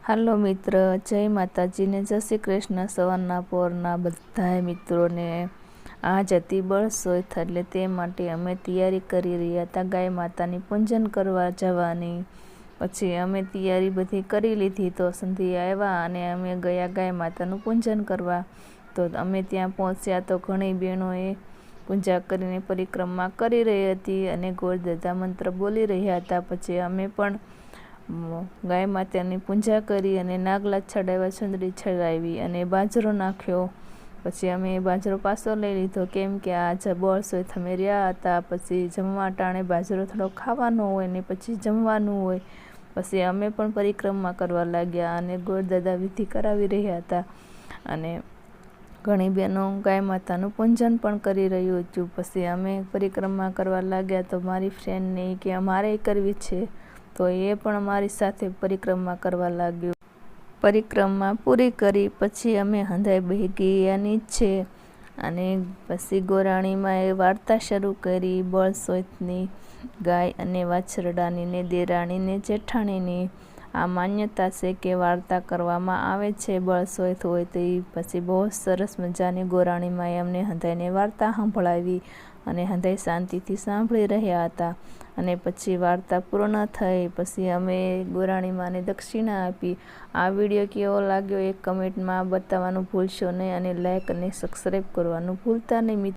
હાલો મિત્ર, જય માતાજીને, જય શ્રી કૃષ્ણ. સવારના પોરના બધાય મિત્રોને આજ હતી બળસોઈથ એટલે તે માટે અમે તૈયારી કરી રહ્યા હતા ગાય માતાની પૂજન કરવા જવાની. પછી અમે તૈયારી બધી કરી લીધી તો સંધી આવ્યા અને અમે ગયા ગાય માતાનું પૂજન કરવા. તો અમે ત્યાં પહોંચ્યા તો ઘણી બહેનોએ પૂજા કરીને પરિક્રમા કરી રહી હતી અને ગોળ ગોળદાદા મંત્ર બોલી રહ્યા હતા. પછી અમે પણ ગાય માતાની પૂજા કરી અને નાગલા ચડાવ્યા ચુંદડી ચડાવી અને બાજરો નાખ્યો. પછી અમે બાજરો પાછો લઈ લીધો, કેમ કે આ જબોળસો તમે રહ્યા હતા. પછી જમવા ટાણે બાજરો થોડો ખાવાનો હોય ને પછી જમવાનું હોય. પછી અમે પણ પરિક્રમા કરવા લાગ્યા અને ગોળદાદા વિધિ કરાવી રહ્યા હતા. અને ઘણી બહેનો ગાય માતાનું પૂજન પણ કરી રહ્યું હતું. પછી અમે પરિક્રમા કરવા લાગ્યા તો મારી ફ્રેન્ડને કે, અમારે કરવી છે. તો એ પણ મારી સાથે પરિક્રમા કરવા લાગ્યો. પરિક્રમા પૂરી કરી પછી અમે હંધાઈ બેહી ગયાની છે અને પછી ગોરાણીમાં એ વાર્તા શરૂ કરી બળસોઈથની ગાય અને વાછરડાની ને દેરાણીને, જેઠાણીની આ માન્યતા છે કે વાર્તા કરવામાં આવે છે બળસોઈથ હોય તો એ પછી બહુ સરસ મજાની ગોરાણીમાં એમને હંધાઈને વાર્તા સંભળાવી અને હંધાઈ શાંતિથી સાંભળી રહ્યા હતા. અને પછી વાર્તા પૂર્ણ થઈ, પછી અમે ગોરાણીમાંને દક્ષિણા આપી. આ વીડિયો કેવો લાગ્યો એક કમેન્ટમાં બતાવવાનું ભૂલશો નહીં અને લાઇક અને સબસ્ક્રાઈબ કરવાનું ભૂલતા નહીં